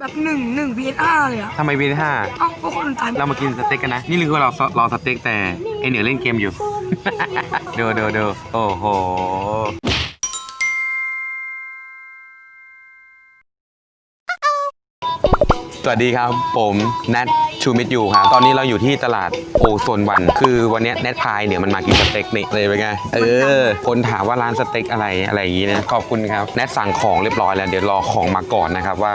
แบบหนึ่งหนึ่ง VSR เลยอะทำไมวีห้าเอ้าก็คนตายเรามากินสเต็กกันนะ นี่คือเรารอสเต็กแต่ไอเหนือเล่นเกมอยู่ เดูดูดูโอ้โห สวัสดีครับ ผมแนท ชูมิตยูครับ ตอนนี้เราอยู่ที่ตลาดโอโซนวัน คือวันนี้แนทพายเนี่ยมันมากินสเต็กนี่เลยเป็นไง เออ คนถามว่าร้านสเต็กอะไรอะไรอย่างงี้นะ ขอบคุณครับ แนทสั่งของเรียบร้อยแล้วเดี๋ยวรอของมาก่อนนะครับว่า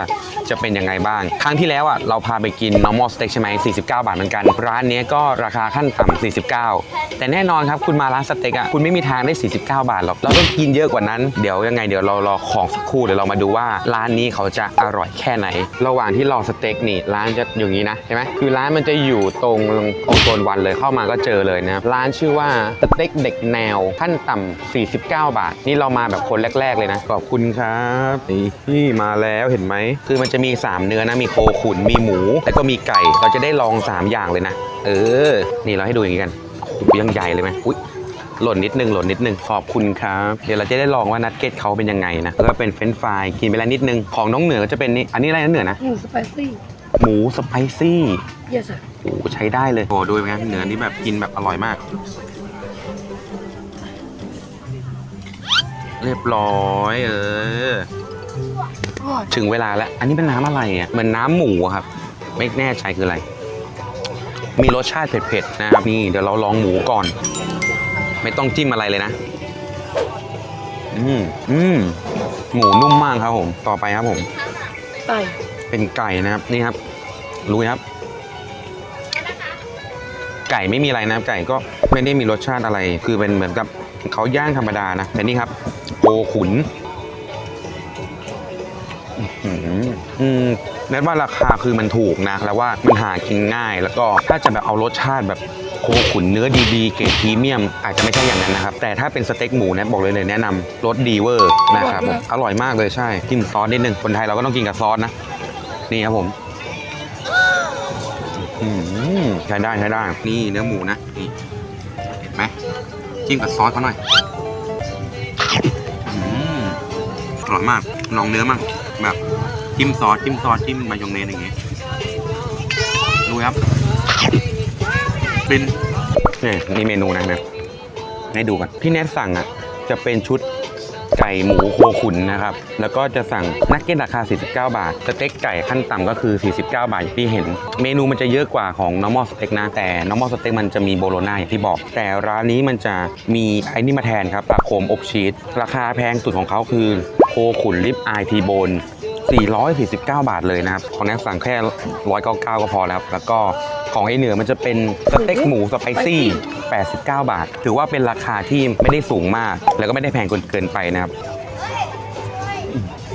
จะเป็นยังไงบ้าง ครั้งที่แล้วอะเราพาไปกิน normal steak ใช่ไหม49 บาทเหมือนกัน ร้านนี้ก็ราคาขั้นต่ำ49 แต่แน่นอนครับคุณมาร้านสเต็กอะคุณไม่มีทางได้ 49 บาทหรอก เราต้องกินเยอะกว่านั้น เดี๋ยวยังไงเดี๋ยวเรารอของสักครู่เดี๋ยวเรามาดูว่าร้านนี้เขาจะอร่อยแค่ไหน ระหว่างที่รอสเต็กนี่ร้านจะอย่างนี้นะใช่ไหมคือร้านมันจะอยู่ตรงโอโซนวันเลยเข้ามาก็เจอเลยนะครับร้านชื่อว่าสเต็กเด็กแนวขั้นต่ำ49 บาท นี่เรามาแบบคนแรก ๆ เลยนะ ขอบคุณครับนี่มาแล้วเห็นไหม คือมันจะมี 3 เนื้อนะ มีโคขุนมีหมู แล้วก็มีไก่ เราจะได้ลอง 3 อย่างเลยนะ เออ นี่เราให้ดูอย่างนี้กันโอ้โหยังใหญ่เลยไหมอุ้ยหล่นนิดนึงหล่นนิดนึงขอบคุณครับ เดี๋ยวเราจะได้ลองว่านัดเก็ตเขาเป็นยังไงนะแล้วก็เป็นเฟรนช์ฟรายกินไปแล้วนิดนึงของน้องเหนือก็จะเป็นนี่อันนี้อะไรนะเหนือนะหมูสไปซี่ หมูสไปซี่เยสอะโอ้โหใช้ได้เลย โอ้ดูเป็นไงเหนือนี่แบบกินแบบอร่อยมาก เรียบร้อยเอออร่อยถึงเวลาแล้ว อันนี้เป็นน้ำอะไรอะเหมือนน้ำหมูอะครับ ไม่แน่ใจคืออะไร มีรสชาติเผ็ดๆนะครับ นี่เดี๋ยวเราลองหมูก่อน ไม่ต้องจิ้มอะไรเลยนะ อืมอืมหมูนุ่มมากครับผม ต่อไปครับผมไก่ เป็นไก่นะครับนี่ครับรู้ครับ ไก่ไม่มีอะไรนะไก่ก็ไม่ได้มีรสชาติอะไร คือเป็นเหมือนกับเขาย่างธรรมดานะแต่นี่ครับโอขุนอื้อหืออืมแนทว่าราคาคือมันถูกนะ แล้วว่ามันหากินง่าย แล้วก็ถ้าจะแบบเอารสชาติแบบโคขุนเนื้อดีๆเกรดพรีเมียม อาจจะไม่ใช่อย่างนั้นนะครับ แต่ถ้าเป็นสเต็กหมูเนะบอกเลยเลยแนะนำรสดีเวอร์นะครับผมอร่อยมากเลยใช่จิ้มซอสนิดนึงคนไทยเราก็ต้องกินกับซอสนะ นี่ครับผมอืมใช้ได้ใช้ได้ นี่เนื้อหมูนะ นี่ เห็นไหมจิ้มกับซอสเขาหน่อยอืมอร่อยมาก ลองเนื้อมั่งแบบจิ้มซอสจิ้มซอสจิ้มมายองเนสอย่างเงี้ยดูครับเป็นนี่นี่เมนูนะเนี่ยให้ดูกันที่แนทสั่งอะ จะเป็นชุด ไก่หมูโคขุนนะครับ แล้วก็จะสั่งนักเก็ตราคา 49 บาท สเต็กไก่ขั้นต่ำก็คือ 49 บาทอย่างที่เห็น เมนูมันจะเยอะกว่าของ normal steak นะ แต่ normal steak มันจะมีโบโลน่าอย่างที่บอก แต่ร้านนี้มันจะมีไอ้นี่มาแทนครับปลาโคมอบชีส ราคาแพงสุดของเขาคือโคขุนลิปอายทีโบน 449 บาทเลยนะครับของแนทสั่งแค่ 199 ก็พอแล้วแล้วก็ของไอ้เหนือมันจะเป็นสเต็กหมูสไปซี่ 89 บาท ถือว่าเป็นราคาที่ไม่ได้สูงมาก แล้วก็ไม่ได้แพงเกินไปนะครับ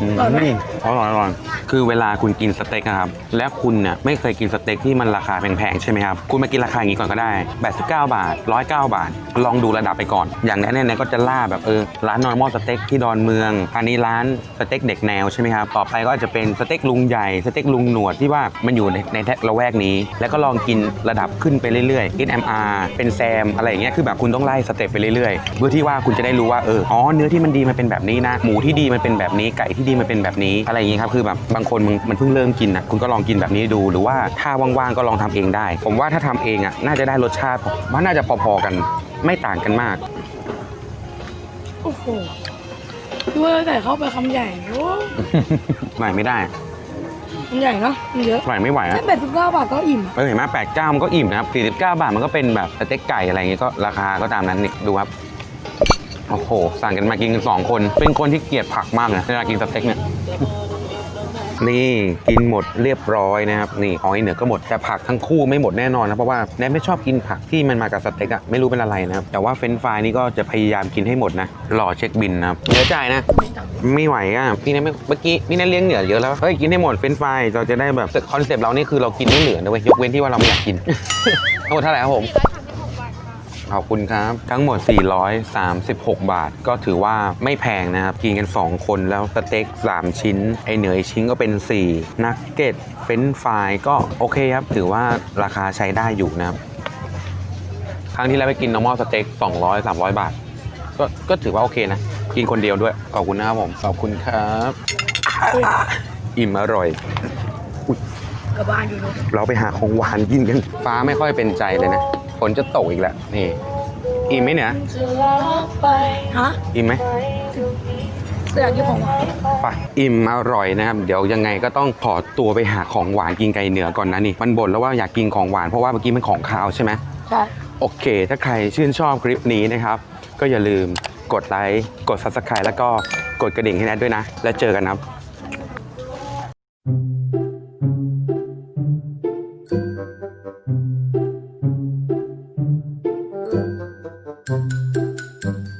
อืมอร่อยอร่อย คือเวลาคุณกินสเต็กอะครับและคุณเนี่ยไม่เคยกินสเต็กที่มันราคาแพงๆใช่ไหมครับคุณมากินราคาอย่างนี้ก่อนก็ได้ 89 บาท 109 บาท ลองดูระดับไปก่อน อย่างนั้นเนี่ยก็จะล่าแบบเออร้าน normal สเต็กที่ดอนเมืองอันนี้ร้านสเต็กเด็กแนวใช่ไหมครับต่อไปก็อาจจะเป็นสเต็กลุงใหญ่สเต็กลุงหนวดที่ว่ามันอยู่ในในละแวกนี้ แล้วก็ลองกินระดับขึ้นไปเรื่อยๆ SMR เป็นแซมอะไรอย่างเงี้ยคือแบบคุณต้องไล่สเต็ปไปเรื่อยๆ เพื่อที่ว่าคุณจะได้รู้ว่าเอออ๋อเนื้อที่มันดีมันเป็นแบบนี้นะ หมูที่ดีมันเป็นแบบนี้ไก่ที่ดีมันเป็นแบบนี้อะไรอย่างงี้ครับคือแบบบางคนมันมันเพิ่งเริ่มกินนะคุณก็ลองกินแบบนี้ดู หรือว่าถ้าว่างๆก็ลองทำเองได้ ผมว่าถ้าทำเองอะน่าจะได้รสชาติผมว่าน่าจะพอๆกัน ไม่ต่างกันมากโอ้โหคือว่าแต่เข้าไปคำใหญ่โอ้ไหวไม่ได้มันใหญ่เนาะมันเยอะไหวไม่ไหวแค่อะแปดสิบเก้าบาทก็อิ่มเออเห็นไหมแปดเก้ามันก็อิ่มนะครับสี่สิบเก้าบาทมันก็เป็นแบบสเต็กไก่อะไรอย่างเงี้ยก็ราคาก็ตามนั้นนี่ดูครับโอ้โห สั่งกันมากินกันสองคน เป็นคนที่เกลียดผักมากนะเวลากินสเต็กเนี่ย นี่กินหมดเรียบร้อยนะครับนี่ของไอ้เหนือก็หมดแต่ผักทั้งคู่ไม่หมดแน่นอนนะเพราะว่าแนทไม่ชอบกินผักที่มันมากับสเต็กอะไม่รู้เป็นอะไรนะครับแต่ว่าเฟรนฟรายนี่ก็จะพยายามกินให้หมดนะรอเช็คบินนะครับเหลือจ่ายนะ ไม่ไหวอะพี่เนี่ยไม่เมื่อกี้พี่เนี่เลี้ยงเหนือเยอะแล้วเฮ้ยกินให้หมดเฟรนฟรายเราจะได้แบบคอนเซปต์เรานี่คือเรากินไม่เหลือนะเว้ยยกเว้นที่ว่าเราไม่อยากกิน ทั้งหมดเท่าไหร่ครับผม ขอบคุณครับ ทั้งหมด 436 บาท ก็ถือว่าไม่แพงนะครับ กินกัน 2 คนแล้วสเต็ก 3 ชิ้น ไอเหนืออีกชิ้นก็เป็น 4 นักเก็ตเฟรนช์ฟรายก็โอเคครับ ถือว่าราคาใช้ได้อยู่นะครับ ครั้งที่แล้วไปกิน normal สเต็ก 200 300 บาท ก็ก็ถือว่าโอเคนะ กินคนเดียวด้วย ขอบคุณนะครับผม ขอบคุณครับ อิ่มอร่อยอุ๊ยกลับบ้านอยู่นู้นเราไปหาของหวานกินกัน ฟ้าไม่ค่อยเป็นใจเลยนะ ฝนจะตกอีกแล้วนี่อิ่มไหมเนี่ยจะลาไปฮะอิ่มไหมเสื้อที่ของหวานไปอิ่มอร่อยนะครับ เดี๋ยวยังไงก็ต้องขอตัวไปหาของหวานกินไก่เหนือก่อนนะนี่ มันบ่นแล้วว่าอยากกินของหวานเพราะว่าเมื่อกี้มันของคาวใช่ไหมใช่โอเค ถ้าใครชื่นชอบคลิปนี้นะครับ ก็อย่าลืมกดไลค์กด subscribe แล้วก็กดกระดิ่งให้แนทด้วยนะ แล้วเจอกันครับ